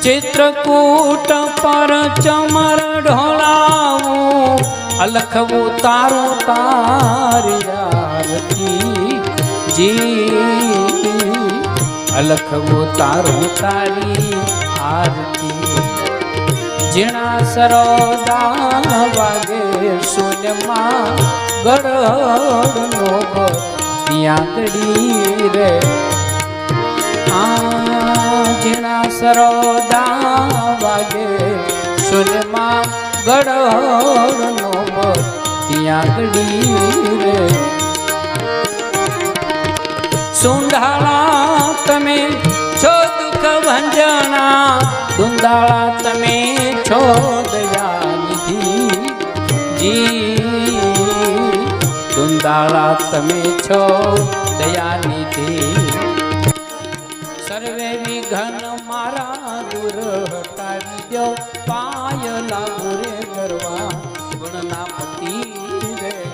ચિત્રકૂટ પર ચમર ઢોળાવું અલખવું તારું તારિયારતી જી અલખવું તારું તારી આરતી જીણા સરોદા વાગે શૂન્યમાં ગરડનો ત્યાં કડી રે સરોદા વાગે શૂન્યમાં ગડનો ત્યાં કડી રે. સુંઢાળા તમે છો દુઃખ ભંજના, દુંદાળા તમે છો જી, દુંદાળા તમે છો દયાનિધિ સર્વે વિઘન મારા દૂર હટાવી દો પાય લાગુ રે કરવા ગુણના પતિ રે.